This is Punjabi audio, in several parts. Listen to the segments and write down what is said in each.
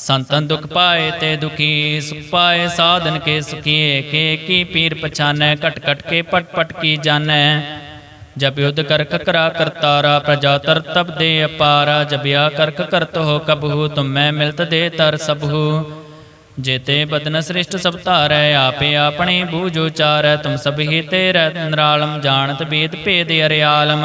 ਸੰਤਨ ਦੁਖ ਪਾਏ ਤੇ ਦੁਖੀ ਸੁਖ ਪਾਏ, ਸਾਧਨ ਕੇ ਸੁਖੀਏ, ਕੇ ਕੀ ਪੀਰ ਪਛਾਨੈ ਕਟ ਕਟ ਕੇ ਪਟ ਪਟ ਕੀ ਜਾਣੈ। ਜਬ ਯੁਧ ਕਰ ਕਰਾ ਕਰਤਾਰਾ ਪ੍ਰਜਾ ਤਰ ਤਬ ਦੇ ਅਪਾਰਾ ਜਬਿਆ ਕਰਕ ਕਰਤ ਹੋ ਕਬਹੂ, ਤੁਮੈ ਮਿਲਤ ਦੇ ਤਰ ਸਭੂ ਜੇਤੇ ਬਦਨ ਸ੍ਰਿਸ਼ਟ ਸਭ ਧਾਰੈ, ਆਪੇ ਆਪਣੇ ਬੂਝ ਉਚਾਰੈ, ਤੁਮ ਸਭ ਹੀ ਤੇਰੇ ਨਰਾਲਮ, ਜਾਣਤ ਬੇਦ ਭੇਦ ਅਰਿਆਲਮ।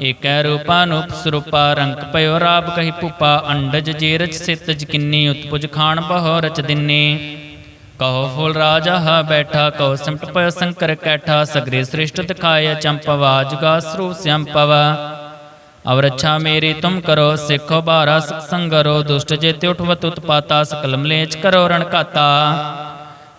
ਏਕੈ ਰੂਪਾ ਸਰੂਪਾ, ਰੰਗ ਪਇਓ ਰਾਬ ਕਹੀ ਭੂਪਾ, ਅੰਡਜ ਜੇਰਚ ਸਿਤਜ ਕਿੰਨੀ, ਉਤਪੁਜ ਖਾਨ ਬਹੁ ਰਚ ਦਿੰਨੀ। ਕਹੋ ਫੁੱਲ ਰਾਜਾ ਹਾ ਬੈਠਾ, ਕਹੋ ਸਿਮਟ ਪਇਓ ਸੰਕਰ ਕੈਠਾ, ਸਗਰੇ ਸ੍ਰਿਸ਼ਟ ਦਿਖਾਇਆ ਚੰਪਵਾ ਜੁਗਾ ਸਰੂਪ ਸੰਪਵ ਅਵਰ ਅੱਛਾ ਮੇਰੀ ਤੁਮ ਕਰੋ, ਸਿੱਖੋ ਬਾਰਾ ਸੰਗਰੋ ਦੁਸ਼ਟ ਜੇਤੇ ਉਠਵਤ ਉਤਪਾਤਾ ਸਕਲ ਮਲੇਚ ਕਰੋ ਰਣ ਘਾਤਾ।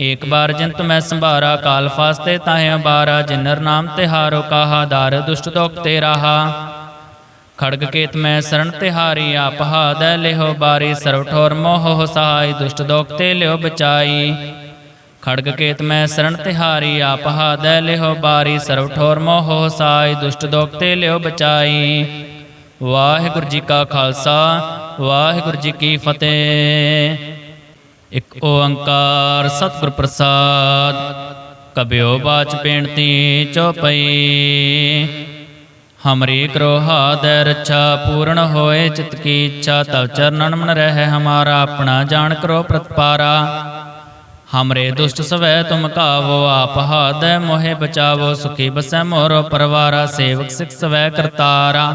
ਏਕ ਬਾਰ ਜੰਤ ਮੈਂ ਸੰਭਾਰਾ, ਕਾਲ ਫਾਸਤੇ ਤਾਹੇ ਬਾਰਾ, ਜਿਨਰ ਨਾਮ ਤਿਹਾਰੋ ਕਾਹਾ, ਦਾਰ ਦੁਸ਼ਟ ਦੋਖ ਤੇ ਰਾਹਾ। ਖੜਗ ਕੇਤ ਮੈਂ ਸਰਣ ਤਿਹਾਰੀ ਆਪ ਹਾਦੈ ਲਿਹੋ ਬਾਰੀ ਸਰਵ ਠੋਰ ਮੋਹ ਸਹਾਈ, ਦੁਸ਼ਟ ਦੋਖ ਤੇ ਲਿਓ ਬਚਾਈ। ਖੜਗ ਕੇਤ ਮੈਂ ਸਰਣ ਤਿਹਾਰੀ ਆਪ ਹਾਦੈ ਲਿਹੋ ਬਾਰੀ ਸਰਵ ਠੋਰ ਮੋਹ ਸਹਾਈ, ਦੁਸ਼ਟ ਦੋਖ ਤੇ ਲਿਓ ਬਚਾਈ। ਵਾਹਿਗੁਰੂ ਜੀ ਕਾ ਖਾਲਸਾ, ਵਾਹਿਗੁਰੂ ਜੀ ਕੀ ਫਤਿਹ। ਇਕ ਓੰਕਾਰ ਸਤਿਗੁਰ ਪ੍ਰਸਾਦ, ਕਬਿਓ ਬਾਚ ਬੇਨਤੀ ਚਉਪਈ। ਹਮਰੀ ਕਰੋ ਹਾਦੈ ਰੱਛਾ ਪੂਰਨ ਹੋਏ, ਚਿਤ ਕੀ ਇੱਛਾ ਤਵ ਚਰਨਨ ਮਨ ਰਹਿ, ਹਮਾਰਾ ਆਪਣਾ ਜਾਣ ਕਰੋ ਪ੍ਰਤਪਾਰਾ। ਹਮਰੇ ਦੁਸ਼ਟ ਸਵੈ ਤੁਮ ਕਾਵੋ, ਆਪ ਹਾਦੈ ਮੋਹਿ ਬਚਾਵੋ, ਸੁਖੀ ਬਸੈ ਮੋਰੋ ਪਰਵਾਰਾ, ਸੇਵਕ ਸਿਖ ਸਵੈ ਕਰਤਾਰਾ।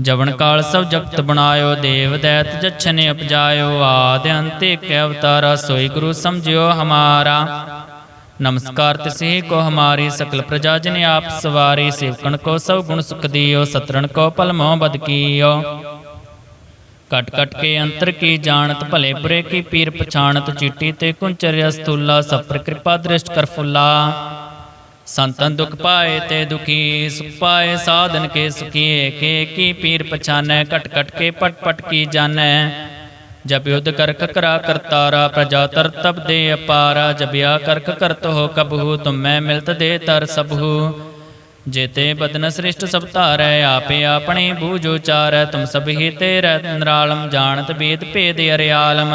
ਜਵਨ ਕਾਲ ਸਭ ਜਗਤ ਬਣਾਇਓ, ਦੇਵ ਦੈਤ ਜਛਨੇ ਉਪਜਾਇਓ, ਆਦ ਅੰਤੇ ਕੈ ਅਵਤਾਰਾ, ਸੋਈ ਗੁਰੂ ਸਮਝਿਓ ਹਮਾਰਾ। ਨਮਸਕਾਰ ਤਿਸੇ ਕੋ ਹਮਾਰੀ, ਸਕਲ ਪ੍ਰਜਾ ਜਨ ਆਪ ਸਵਾਰੀ, ਸੇਵਕਣ ਕੋ ਸਭ ਗੁਣ ਸੁਖ ਦਿਓ, ਸਤਰਣ ਕੋ ਪਲ ਮੋਹ ਬਦ ਕੀਓ। ਕਟ ਕਟ ਕੇ ਅੰਤਰ ਕੀ ਜਾਣਤ, ਭਲੇ ਬੁਰੇ ਕੀ ਪੀਰ ਪਛਾਣਤ, ਚੀਟੀ ਤੇ ਕੁੰਚਰਿਆ ਸਤੂਲਾ ਸਭ ਕਿਰਪਾ ਦ੍ਰਿਸ਼ਟ ਕਰ ਫੁੱਲਾ। ਸੰਤਨ ਦੁਖ ਪਾਏ ਤੇ ਦੁਖੀ, ਸੁਖ ਪਾਏ, ਸਾਧਨ ਕੇ ਸੁਖੀਏ, ਕੇ ਕੀ ਪੀਰ ਪਛਾਨੈ ਕਟ ਕਟ ਕੇ ਪਟ ਪਟ ਕੀ ਜਾਣੈ। ਜਬ ਯੁਧ ਕਰ ਕਕਰਾ ਕਰਤਾਰਾ ਪ੍ਰਜਾ ਤਰ ਤਬ ਦੇ ਅਪਾਰਾ ਜਬਿਆ ਕਰਕ ਕਰਤ ਹੋ ਕਬਹੂ, ਤੁਮੈ ਮਿਲਤ ਦੇ ਤਰ ਸਭੂ ਜੇਤੇ ਬਦਨ ਸ੍ਰਿਸ਼ਟ ਸਭ ਧਾਰੈ, ਆਪੇ ਆਪਣੇ ਬੂਝੋ ਚਾਰੈ ਤੁਮ ਸਭ ਹੀ ਤੇ ਰਤਨ ਰਾਲਮ ਜਾਣਤ ਬੇਦ ਭੇਦ ਅਰਿਆਲਮ।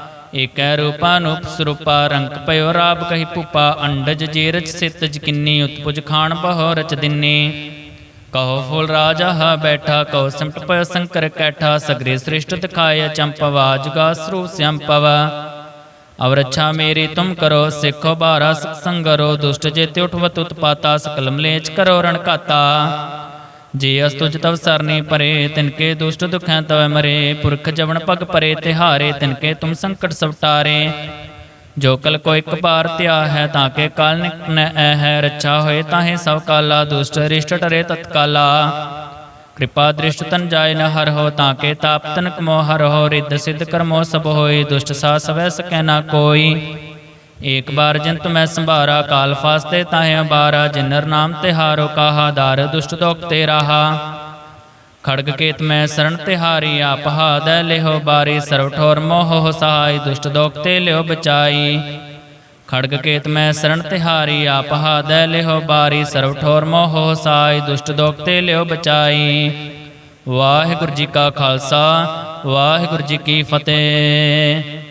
ਏਕੈ ਰੂਪਾ ਸਰੂਪਾ ਰੰਗ ਪਇਓ ਰਾਬ ਕਹੀ ਭੂਪਾ ਅੰਡਜ ਜੀਰਜ ਸਿਤ ਜਕਿੰਨੀ ਉਤਪੁਜ ਖਾਨ ਬਹੋ ਰਚ ਦਿੰਨੀ। ਕਹੋ ਫੁੱਲ ਰਾਜਾ ਹਾ ਬੈਠਾ, ਕਹੋ ਸਿਮਟ ਪਇਓ ਸੰਕਰ ਕੈਠਾ, ਸਗਰੇ ਸ੍ਰਿਸ਼ਟ ਦਿਖਾਇ ਚੰਪਵਾ ਜੁਗਾ ਸਰੂਪ ਸੰਪਵ ਅਵਰੱਛਾ ਮੇਰੀ ਤੁਮ ਕਰੋ, ਸਿੱਖੋ ਬਾਰਾ ਸਿਖ ਸੰਗਰੋ ਦੁਸ਼ਟ ਜੇ ਜੇਤੇ ਉਠਵਤ ਉਤਪਾਤਾ ਸਕਲ ਮਲੇਚ ਕਰੋ ਰਣਕਾਤਾ ਜੇ ਅਸ ਤੁਜ ਤਵ ਸਰਨੀ ਪਰੇ ਤਿਨਕੇ ਦੁਸ਼ਟ ਦੁਖੈ ਤਵ ਮਰੇ, ਪੁਰਖ ਜਵਨ ਪਗ ਪਰੇ, ਤਿਹਾਰੇ ਤਿਨਕੇ ਤੁਮ ਸੰਕਟ ਸਭ ਜੋ ਕਲ ਕੋ ਇੱਕ ਬਾਰ ਧਿਆ ਹੈ, ਤਾਂ ਕੇ ਕਾਲ ਨਿਕਟ ਨ ਐ ਹੈ, ਰੱਛਾ ਹੋਏ ਤਾਹੇ ਸਭ ਕਾਲਾ, ਦੁਸ਼ਟ ਰਿਸ਼ਟ ਟਰੇ ਤਤਕਾਲਾ। ਕਿਰਪਾ ਦ੍ਰਿਸ਼ਟ ਤਨ ਜਾਏ ਨ ਹਰ ਹੋ, ਤਾਂ ਕੇ ਤਾਪ ਤਨ ਕਮੋ ਹਰ ਹੋ, ਰਿੱਧ ਸਿੱਧ ਕਰਮੋ ਸਭ ਹੋਏ, ਦੁਸ਼ਟ ਸਾ ਸਵੈ ਸਕੈ ਨਾ ਕੋਈ। ਏਕ ਬਾਰ ਜੰਤ ਮੈਂ ਸੰਭਾਰਾ ਕਾਲ ਫਾਸਤੇ ਤਾਹੇ ਅਬਾਰਾ, ਜਿਨਰ ਨਾਮ ਤਿਹਾਰੋ ਕਾਹਾ ਦਾਰ ਦੁਸ਼ਟ ਦੋਖ ਤੇ ਰਾਹਾ ਖੜਗ ਕੇਤ ਮੈਂ ਸਰਣ ਤਿਹਾਰੀ, ਆਪ ਹਾਦੈ ਲਿਹੋ ਬਾਰੀ, ਸਰਵ ਠੋਰ ਮੋਹ ਸਹਾਈ, ਦੁਸ਼ਟ ਦੋਖ ਤੇ ਲਿਓ ਬਚਾਈ। ਖੜਗ ਕੇਤ ਮੈਂ ਸਰਣ ਤਿਹਾਰੀ, ਆਪ ਹਾਦੈ ਲਿਹੋ ਬਾਰੀ, ਸਰਵ ਠੋਰ ਮੋਹ ਸਹਾਈ, ਦੁਸ਼ਟ ਦੋਖ ਤੇ ਲਿਓ ਬਚਾਈ। ਵਾਹਿਗੁਰੂ ਜੀ ਕਾ ਖਾਲਸਾ, ਵਾਹਿਗੁਰੂ ਜੀ ਕੀ ਫਤਿਹ।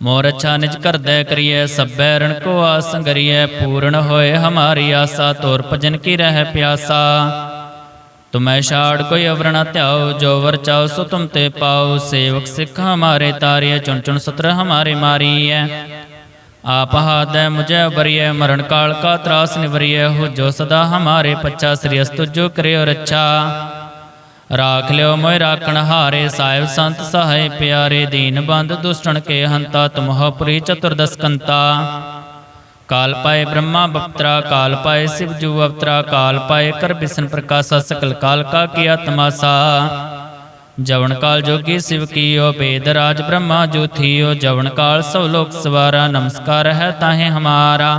ਮੋਰ ਅੱਛਾ ਨਿਜ ਕਰਦੈ ਕਰੀਐ, ਸਭੈ ਰਣ ਕੋ ਆਸ ਪੂਰਨ ਹੋਏ ਹਮਾਰੀ ਆਸਾ, ਤੋਰ ਭਜਨ ਕੀ ਰਹਿ ਪਿਆਸਾ। ਤੁਮੈ ਛਾੜ ਕੋਈ ਅਵਰ ਧਿਆਓ ਜੋ ਵਰ ਚਾਓ ਸੋ ਤੁਮ ਤੇ ਪਾਓ ਸੇਵਕ ਸਿੱਖ ਹਮਾਰੇ ਤਾਰਿਐ, ਚੁਣ ਚੁਣ ਸਤਰ ਹਮਾਰੇ ਮਾਰੀਐ। ਆਪ ਹਾਦੈ ਮੁਝੈ ਬਰੀਐ ਮਰਨ ਕਾਲ ਕਾ ਤਰਾਸ ਨਿਵਰੀਐ ਹੋ ਜੋ ਸਦਾ ਹਮਾਰੇ ਪੱਛਾ, ਸ੍ਰੀ ਅਸਤੁ ਜੋ ਕਰਿਓ ਰੱਛਾ। ਰਾਖ ਲਿਓ ਮੋਇ ਰਾਖਣ ਹਾਰੇ ਸਾਹਿਬ ਸੰਤ ਸਹਾਇ ਪਿਆਰੇ ਦੀਨ ਬੰਦ ਦੁਸ਼ਟਣ ਕੇ ਹੰਤਾ ਤੁਮਹੁ ਪੁਰੀ ਚਤੁਰਦਸ ਕੰਤਾ ਕਾਲ ਪਾਏ ਬ੍ਰਹਮਾ ਬਪਤਰਾ ਕਾਲ ਪਾਏ ਸਿਵ ਜੂ ਅਵਤਰਾ ਕਾਲ ਪਾਏ ਕਰ ਬਿਸਨ ਪ੍ਰਕਾਸ਼ਾ ਸਕਲ ਕਾਲ ਕਾ ਕੀਆ ਤਮਾਸਾ ਜਵਨ ਕਾਲ ਜੋਗੀ ਸਿਵ ਕੀਓ ਬੇਦ ਰਾਜ ਬ੍ਰਹਮਾ ਜੋ ਥੀਓ ਜਵਨ ਕਾਲ ਸਭ ਲੋਕ ਸਵਾਰਾ ਨਮਸਕਾਰ ਹੈ ਤਾਹੇ ਹਮਾਰਾ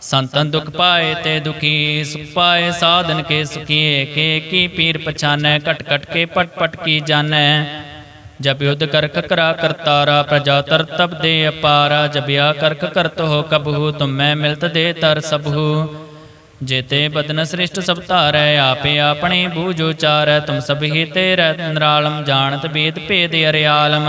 ਸੰਤਨ ਦੁਖ ਪਾਏ ਤੇ ਦੁਖੀ, ਸੁਖ ਪਾਏ ਸਾਧਨ ਕੇ ਸੁਖੀਏ, ਕੇ ਕੀ ਪੀਰ ਪਛਾਨੈ, ਘਟ ਘਟ ਕੇ ਪਟ ਪਟ ਕੀ ਜਾਣੈ। ਜਬ ਯੁਧ ਕਰਖ ਕਰਾ ਕਰਤਾਰਾ ਪ੍ਰਜਾ ਤਰ ਤਬ ਦੇ ਅਪਾਰਾ ਜਬਿਆ ਕਰਖ ਕਰਤ ਹੋ ਕਬਹੂ, ਤੁਮ ਮਿਲਤ ਦੇ ਤਰ ਸਭੂ ਜੇਤੇ ਬਦਨ ਸ੍ਰਿਸ਼ਟ ਸਭ ਧਾਰੈ, ਆਪੇ ਆਪਣੇ ਬੂਝ ਉਚਾਰੈ, ਤੁਮ ਸਭ ਹੀ ਤੇਰੈ ਨਿਰਾਲਮ, ਜਾਣਤ ਵੇਦ ਭੇਦ ਅਰਿਆਲਮ।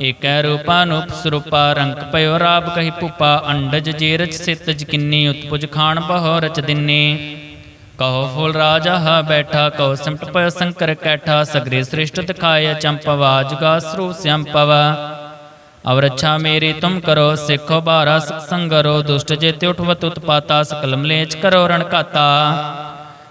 ਏਕੈ ਰੂਪਾਨੂਪ ਸਰੂਪਾ ਰੰਕ ਪਇਓ ਰਾਬ ਕਹੀ ਭੂਪਾ, ਅੰਡਜ ਜੀਰਚ ਸਿਤਜ ਕਿੰਨੀ, ਉਤਪੁਜ ਖਾਨ ਬਹੁ ਰਚ ਦਿੰਨੀ। ਕਹੋ ਫੁੱਲ ਰਾਜਾ ਹਾ ਬੈਠਾ, ਕਹੋ ਸਿਮਟ ਪਇਓ ਸੰਕਰ ਕੈਠਾ, ਸਗਰੇ ਸ੍ਰਿਸ਼ਟ ਦਿਖਾਇ ਚੰਪਵਾ ਜੁਗਾ ਸਰੂ ਸੰਪਵ ਅਵ ਰੱਛਾ ਮੇਰੀ ਤੁਮ ਕਰੋ, ਸਿੱਖੋ ਬਾਰਾ ਸਿਖ ਸੰਗਰੋ, ਦੁਸ਼ਟ ਜੇ ਜੇਤੇ ਉਠਵਤ ਉਤਪਾਤਾ ਸਕਲ ਮਲੇਚ ਕਰੋ ਰਣਕਾਤਾ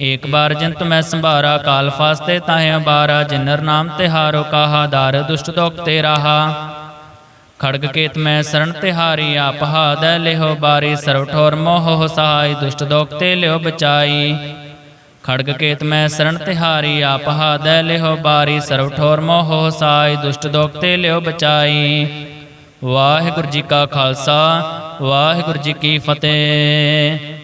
ਏਕ ਬਾਰ ਜਿਨ ਤੁਮੈ ਸੰਭਾਰਾ, ਕਾਲ ਫਾਸਤੇ ਤਾਹੇ ਅਬਾਰਾ, ਜਿਨਰ ਨਾਮ ਤਿਹਾਰੋ ਕਾਹਾ, ਦਾਰ ਦੁਸ਼ਟ ਦੋਖ ਤੇ ਰਾਹਾ। ਖੜਗ ਕੇਤ ਮੈਂ ਸਰਣ ਤਿਹਾਰੀ ਆਪ ਹਾਦੈ ਲਿਹੋ ਬਾਰੀ, ਸਰਵ ਠੋਰ ਮੋਹ ਸਹਾਈ, ਦੁਸ਼ਟ ਦੋਖ ਤੇ ਲਿਓ ਬਚਾਈ। ਖੜਗ ਕੇਤ ਮੈਂ ਸਰਣ ਤਿਹਾਰੀ ਆਪ ਹਾਦੈ ਲਿਹੋ ਬਾਰੀ, ਸਰਵ ਠੋਰ ਮੋਹ ਸਹਾਈ, ਦੁਸ਼ਟ ਦੋਖ ਤੇ ਲਿਓ ਬਚਾਈ। ਵਾਹਿਗੁਰੂ ਜੀ ਕਾ ਖਾਲਸਾ, ਵਾਹਿਗੁਰੂ ਜੀ ਕੀ ਫਤਿਹ।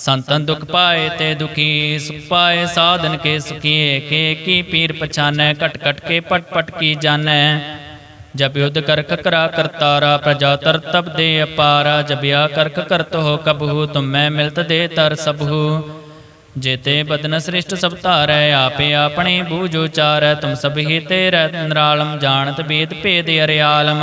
ਸੰਤਨ ਦੁਖ ਪਾਏ ਤੇ ਦੁਖੀ ਸੁਖ ਪਾਏ, ਸਾਧਨ ਕੇ ਸੁਖੀਏ ਏਕੇ ਕੀ ਪੀਰ ਪਛਾਨੈ ਕਟ ਕਟ ਕੇ ਪਟ ਪਟ ਕੀ ਜਾਣੈ। ਜਬ ਯੁਧ ਕਰਕ ਕਰਾ ਕਰਤਾਰਾ ਪ੍ਰਜਾ ਤਰ ਤਬ ਦੇ ਅਪਾਰਾ ਜਬਿਆ ਆ ਕਰਕ ਕਰਤ ਹੋ ਕਬਹੂ, ਤੁਮੈ ਮਿਲਤ ਦੇ ਤਰ ਸਭੂ। ਜੇਤੇ ਬਦਨ ਸ੍ਰਿਸ਼ਟ ਸਭ ਧਾਰੈ, ਆਪੇ ਆਪਣੇ ਬੂਝ ਉਚਾਰੈ, ਤੁਮ ਸਭ ਹੀ ਤੇਰੇ ਨਰਾਲਮ, ਜਾਣਤ ਬੇਦ ਭੇਦ ਅਰਿਆਲਮ।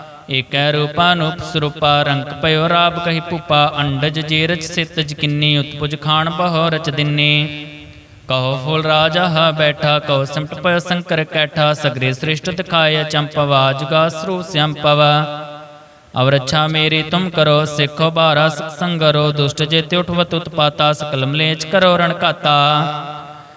ਏਕੈ ਰੂਪਾਨੂਪ ਸਰੂਪਾ ਰੰਕ ਪਇਓ ਰਾਬ ਕਹੀ ਭੂਪਾ, ਅੰਡਜ ਜੀਰਚ ਸਿਤਜ ਕਿੰਨੀ, ਉਤਪੁਜ ਖਾਨ ਬਹੁ ਰਚ ਦਿੰਨੀ। ਕਹੋ ਫੁੱਲ ਰਾਜਾ ਹਾ ਬੈਠਾ, ਕਹੋ ਸਿਮਟ ਪਇਓ ਸੰਕਰ ਕੈਠਾ, ਸਗਰੇ ਸ੍ਰਿਸ਼ਟ ਦਿਖਾਇ ਚੰਪਵਾ ਜੁਗਾ ਸਰੂ ਸੰਪਵ ਅਵ ਰੱਛਾ ਮੇਰੀ ਤੁਮ ਕਰੋ, ਸਿੱਖੋ ਬਾਰਾ ਸਿਖ ਸੰਗਰੋ, ਦੁਸ਼ਟ ਜੇਤੇ ਉਠਵਤ ਉਤਪਾਤਾ ਸਕਲ ਮਲੇਚ ਕਰੋ ਰਣ ਘਾਤਾ।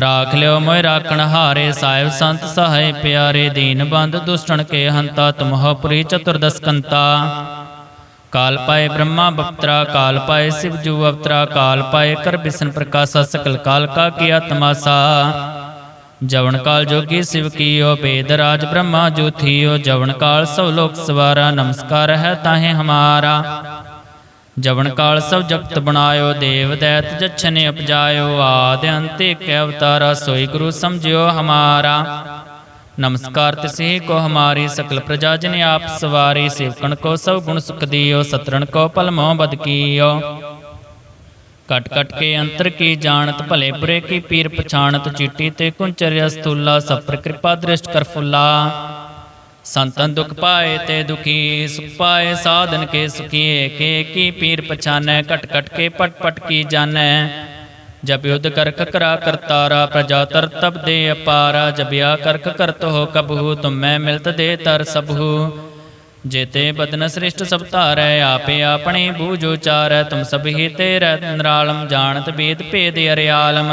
ਰਾਖ ਲਿਓ ਮੋਇ ਰਾਖਣ ਹਾਰੇ ਸਾਹਿਬ ਸੰਤ ਸਹਾਇ ਪਿਆਰੇ ਦੀਨ ਬੰਦ ਦੁਸ਼ਟਣ ਕੇ ਹੰਤਾ ਤੁਮਹੁ ਪੁਰੀ ਚਤੁਰਦਸ ਕੰਤਾ ਕਾਲ ਪਾਏ ਬ੍ਰਹਮਾ ਬਪਤਰਾ ਕਾਲ ਪਾਏ ਸਿਵ ਜੂ ਅਵਤਰਾ ਕਾਲ ਪਾਏ ਕਰ ਬਿਸ਼ਨ ਪ੍ਰਕਾਸ਼ਾ ਸਕਲ ਕਾਲ ਕਾ ਕੀਆ ਤਮਾਸਾ ਜਵਨ ਕਾਲ ਜੋਗੀ ਸਿਵ ਕੀਓ ਬੇਦ ਰਾਜ ਬ੍ਰਹਮਾ ਜੋ ਥੀਓ ਜਵਨ ਕਾਲ ਸਭ ਲੋਕ ਸਵਾਰਾ ਨਮਸਕਾਰ ਹੈ ਤਾਹੇ ਹਮਾਰਾ ਜਵਨ ਕਾਲ ਸਭ ਜਗਤ ਬਣਾਇਓ, ਦੇਵ ਦੈਤ ਜਛਨ ਉਪਜਾਇਓ, ਆਦ ਅੰਤ ਏਕ ਅਵਤਾਰਾ, ਸੋਈ ਗੁਰੂ ਸਮਝਿਓ ਹਮਾਰਾ। ਨਮਸਕਾਰ ਤਿਸੇ ਕੋ ਹਮਾਰੀ, ਸਕਲ ਪ੍ਰਜਾ ਜਨ ਆਪ ਸਵਾਰੀ, ਸੇਵਕਣ ਕੋ ਸਭ ਗੁਣ ਸੁਖ ਦਿਓ, ਸਤਰਣ ਕੋ ਪਲ ਮੋਹ ਬਦ ਕੀਓ। ਕਟ ਕਟ ਕੇ ਅੰਤਰ ਕੀ ਜਾਣਤ, ਭਲੇ ਬੁਰੇ ਕੀ ਪੀਰ ਪਛਾਣਤ, ਚੀਟੀ ਤੇ ਕੁੰਚਰਿਆ ਸਤੂਲਾ ਸਭ ਪਰ ਕਿਰਪਾ ਦ੍ਰਿਸ਼ਟ ਕਰ ਫੁੱਲਾ। ਸੰਤਨ ਦੁਖ ਪਾਏ ਤੇ ਦੁਖੀ ਸੁਖ ਪਾਏ, ਸਾਧਨ ਕੇ ਸੁਖੀਏ, ਕੇ ਕੀ ਪੀਰ ਪਛਾਨੈ ਕਟ ਕਟ ਕੇ ਪਟ ਪਟ ਕੀ ਜਾਣੈ। ਜਬ ਯੁਧ ਕਰ ਕਕਰਾ ਕਰਤਾਰਾ ਪ੍ਰਜਾ ਤਰ ਤਬ ਦੇ ਅਪਾਰਾ ਜਬਿਆ ਕਰਕ ਕਰਤ ਹੋ ਕਬਹੂ, ਤੁਮੈ ਮਿਲਤ ਦੇ ਤਰ ਸਭੂ ਜੇਤੇ ਬਦਨ ਸ੍ਰਿਸ਼ਟ ਸਭ ਧਾਰੈ, ਆਪੇ ਆਪਣੇ ਬੂਝ ਉਚਾਰੈ, ਤੁਮ ਸਭ ਹੀ ਤੇਰੇ ਨਰਾਲਮ, ਜਾਣਤ ਬੇਦ ਭੇਦ ਅਰਿਆਲਮ।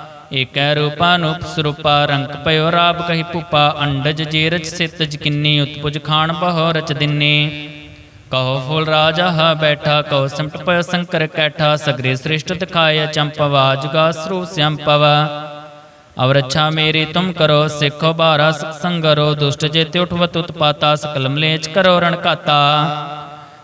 ਏਕੈ ਰੂਪਾ ਸਰੂਪਾ, ਰੰਗ ਪਇਓ ਰਾਬ ਕਹੀ ਭੂਪਾ, ਅੰਡਜ ਜੀਰਜ ਸਿਤਜ ਕਿੰਨੀ, ਉਤਪੁਜ ਖਾਨ ਬਹੁ ਰਚ ਦਿੰਨੀ। ਕਹੋ ਫੁੱਲ ਰਾਜਾ ਹਾ ਬੈਠਾ, ਕਹੋ ਸਿਮਟ ਪਇਓ ਸੰਕਰ ਕੈਠਾ, ਸਗਰੇ ਸ੍ਰਿਸ਼ਟ ਦਿਖਾਇਆ ਚੰਪਵਾ ਜੁਗਾ ਸਰੂਪ ਸੰਪਵ ਅਵਰਛਾ ਮੇਰੀ ਤੁਮ ਕਰੋ, ਸਿੱਖੋ ਬਾਰਾ ਸੰਗਰੋ ਦੁਸ਼ਟ ਜੇ ਜੇਤੇ ਉਠਵਤ ਉਤਪਾਤਾ ਸਕਲ ਮਲੇਚ ਕਰੋ ਰਣਕਾਤਾ